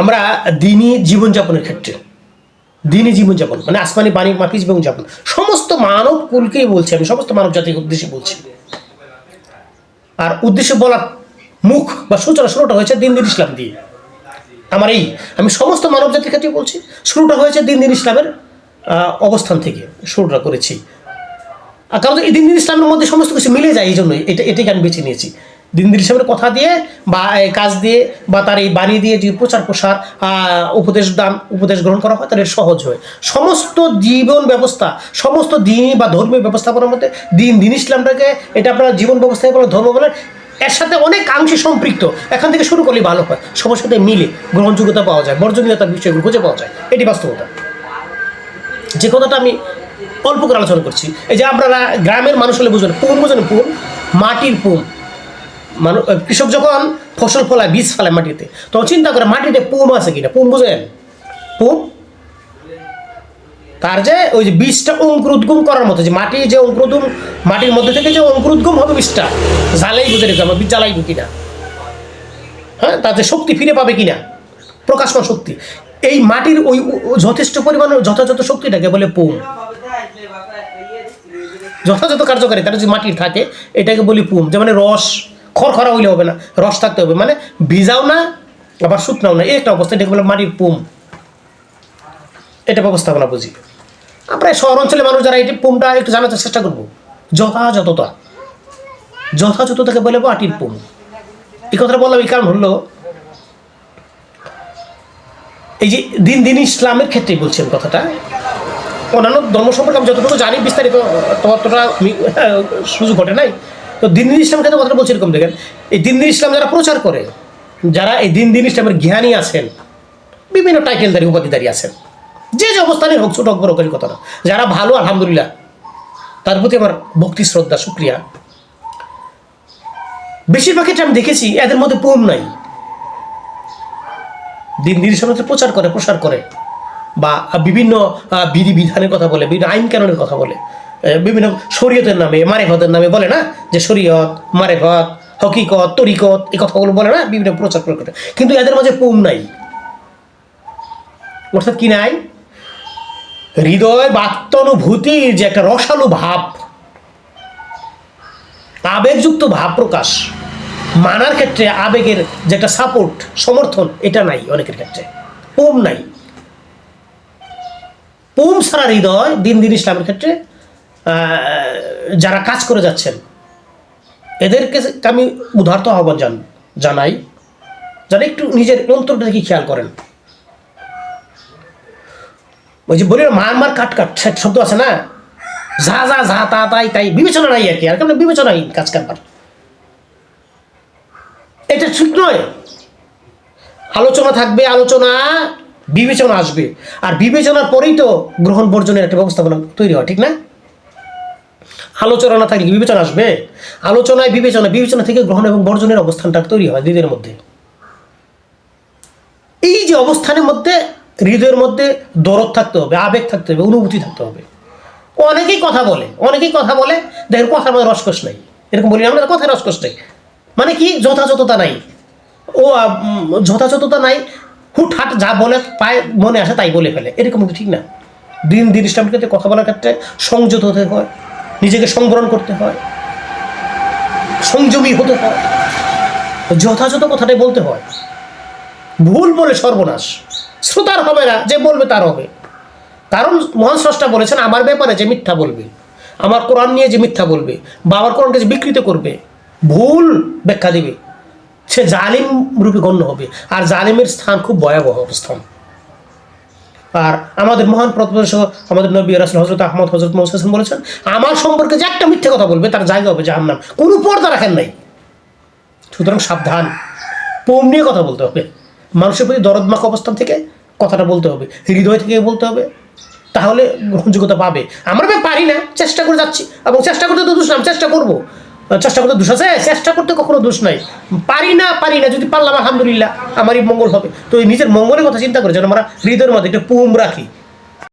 আমরা দিনই জীবনযাপনের ক্ষেত্রে দিনই জীবনযাপন মানে আসমানি বাণীর মাফি জীবনযাপন সমস্ত মানব কুলকেই বলছি আমি, সমস্ত মানব জাতির উদ্দেশ্যে বলছি। আর উদ্দেশ্যে বলার মুখ বা সূচনা শুরুটা হয়েছে দিন দিন ইসলাম দিয়ে। আমার এই, আমি সমস্ত মানব জাতির ক্ষেত্রে বলছি, শুরুটা হয়েছে দিন দিন ইসলামের অবস্থান থেকে, শুরুটা করেছি। আর কারণ এই দিন দিন ইসলামের মধ্যে সমস্ত কিছু মিলে যায়, এই জন্যই এটা, এটাকে আমি বেছে নিয়েছি। দিন দিন ইসলামের কথা দিয়ে বা কাজ দিয়ে বা তার এই বাণী দিয়ে যদি প্রচার প্রসার উপদেশ দান, উপদেশ গ্রহণ করা হয় তাহলে সহজ হয়। সমস্ত জীবন ব্যবস্থা, সমস্ত দিনই বা ধর্মীয় ব্যবস্থাপনার মধ্যে দিন দিন ইসলামটাকে এটা আপনার জীবন ব্যবস্থায় বলে, ধর্ম বলেন এর সাথে অনেক অংশে সম্পৃক্ত। এখান থেকে শুরু করলে ভালো হয়। সবার সাথে মিলে গ্রহণযোগ্যতা পাওয়া যায়, বর্জনীয়তার বিষয়গুলো খুঁজে পাওয়া যায়। এটি বাস্তবতা। যে কথাটা আমি অল্প করে আলোচনা করছি, এই যে আপনারা গ্রামের মানুষ হলে বুঝবেন পুন বুঝেন পুন মাটির পুন মানুষ কৃষক যখন ফসল ফলায়, বীজ ফেলায় মাটিতে, তখন চিন্তা করে মাটিতে পুম আছে কিনা? পুম বুঝেন? পুম? তার যে ওই যে বীজটা অঙ্কুরোদ্গম করার মতো, যে মাটি যে অঙ্কুরোদ্গম মাটির মধ্যে থেকে যে অঙ্কুরোদ্গম হবে বীজটা, জ্বালাই বুঝে রেখে আমরা বীজ জ্বালাইব কিনা? হ্যাঁ? তাতে শক্তি ফিরে পাবে কিনা? প্রকাশমান শক্তি। এই মাটির ওই যথেষ্ট পরিমাণ যথাযথ শক্তিটাকে বলে পুম। যথাযথ কার্যকারী তার যে মাটির থাকে, এটাকে বলি পুম। যে মানে রস খড়খড়া হইলে হবে না, রস থাকতে হবে। মানে ভিজাও না, আবার শুকনাও না। এই একটা অবস্থা এটাকে বলে মাটির পুম। এটা ব্যবস্থাপনা বুঝি। আমরা শহর অঞ্চলের মানুষ যারা এটি পুমটা একটু জানাতে চেষ্টা করব। যথাযথতা। যথাযথতাকে বলে মাটির পুম। এই কথাটা বললাম, এই কারণ হলো, এই যে দিন দিন ইসলামের ক্ষেত্রে বলছেন কথাটা, অন্যান্য ধর্ম সম্পর্কে আমি যতটুকু জানি, বিস্তারিত ততটা আমি- সুযোগ ঘটে নাই। তো দিন দিন ইসলাম ক্ষেত্রে কথাটা বলছি এরকম দেখেন? এই দিন দিন ইসলাম যারা প্রচার করে, যারা এই দিন দিন ইসলামের জ্ঞানী আছেন, বিভিন্ন টাইটেলদারি উপাধিদারি আছেন, যে যে অবস্থানে হোক, ছোট হোক, বড় কথা না। যারা ভালো, আলহামদুলিল্লাহ, তার প্রতি আমার ভক্তি, শ্রদ্ধা, শুক্রিয়া। বেশিরভাগ ক্ষেত্রে আমি দেখেছি, এদের মধ্যে পুম নাই। দিন দিন ইসলামের প্রচার করে, প্রসার করে, বা বিভিন্ন বিধি বিধানের কথা বলে, বিভিন্ন আইন কানুনের কথা বলে বিভিন্ন শরীয়তের নামে, মারেফতের নামে বলে না যে শরীয়ত, মারেফত, হকিকত, তরিকত, এই কথাগুলো বলে না, বিভিন্ন প্রচার করে। কিন্তু এদের মাঝে পুম নাই। অর্থাৎ কি নাই? হৃদয় বাত্যানুভূতির যে একটা রসালো ভাব, আবেগযুক্ত ভাব প্রকাশ, মানার ক্ষেত্রে আবেগের যে একটা সাপোর্ট সমর্থন, এটা নাই অনেকের ক্ষেত্রে। পুম নাই। পুম ছাড়া হৃদয় দিন দিন ইসলামের ক্ষেত্রে যারা কাজ করে যাচ্ছেন, এদেরকে আমি উদার্ত আহ্বান জান, জানাই যারা একটু নিজের অন্তরটা দেখি খেয়াল করেন। ওই যে বলি মার মার কাট কাট শব্দ আছে না? যা যা যা, তা, তাই তাই বিবেচনা নাই আর কি, আর কেমন বিবেচনাই কাজ কারবার। এটা ঠিক নয়। আলোচনা থাকবে, আলোচনা, বিবেচনা আসবে। আর বিবেচনার পরেই তো গ্রহণ বর্জনের একটা ব্যবস্থাপনা তৈরি হয়, ঠিক না? আলোচনা না থাকলে বিবেচনা আসবে? আলোচনায় বিবেচনা বিবেচনা থেকে গ্রহণ এবং বর্জনের অবস্থানটা তৈরি হয় হৃদয়ের মধ্যে। এই যে অবস্থানের মধ্যে হৃদয়ের মধ্যে দরদ থাকতে হবে, আবেগ থাকতে হবে, অনুভূতি থাকতে হবে। অনেকেই কথা বলে, অনেকেই কথা বলে, দেখেন কথার মধ্যে রসকস নাই। এরকম বলি আমরা কথায় রসকস নেই। মানে কি? যথাযথতা নাই। ও যথাযথতা নাই, হুটহাট যা বলে পায়, মনে আসে তাই বলে ফেলে। এরকম ঠিক না। দিন দিন ইসলামের ক্ষেত্রে কথা বলার ক্ষেত্রে সংযত হতে হয়। নিজেকে সংবরণ করতে হয়। সংযমী হতে হয়। যথাযথ কথাটাই বলতে হয়। ভুল বলে সর্বনাশ। শ্রোতার হবে না, যে বলবে তার হবে। কারণ মহান স্রষ্টা বলেছেন, আমার ব্যাপারে যে মিথ্যা বলবে, আমার কোরআন নিয়ে যে মিথ্যা বলবে, বা আমার কোরআনকে যে বিকৃত করবে, ভুল ব্যাখ্যা দেবে। সে জালিম রূপে গণ্য হবে। আর জালিমের স্থান খুব ভয়াবহ অবস্থান। আর আমাদের মহান প্রতিবেশক আমাদের নবী রাসুল হজরত আহমদ হজরত মোহাম্মদ বলেছেন, আমার সম্পর্কে যে একটা মিথ্যে কথা বলবে, তার জায়গা হবে জাহান্নাম। কোনো পর্দা রাখেন নাই। সুতরাং সাবধান। পোম নিয়ে কথা বলতে হবে। মানুষের প্রতি দরদমাক অবস্থান থেকে কথাটা বলতে হবে। হৃদয় থেকে বলতে হবে। তাহলে গ্রহণযোগ্যতা পাবে। আমরা পারি না। চেষ্টা করে যাচ্ছি। এবং চেষ্টা করতে তো দোষ চেষ্টা করব। চেষ্টা করতে দোষ আছে? চেষ্টা করতে কখনো দোষ নাই। পারি না পারি না, যদি পারলাম, আলহামদুলিল্লাহ, আমারই মঙ্গল হবে। তো নিজের মঙ্গলের কথা চিন্তা করে যেন আমরা হৃদয়ের মধ্যে একটা পুম রাখি।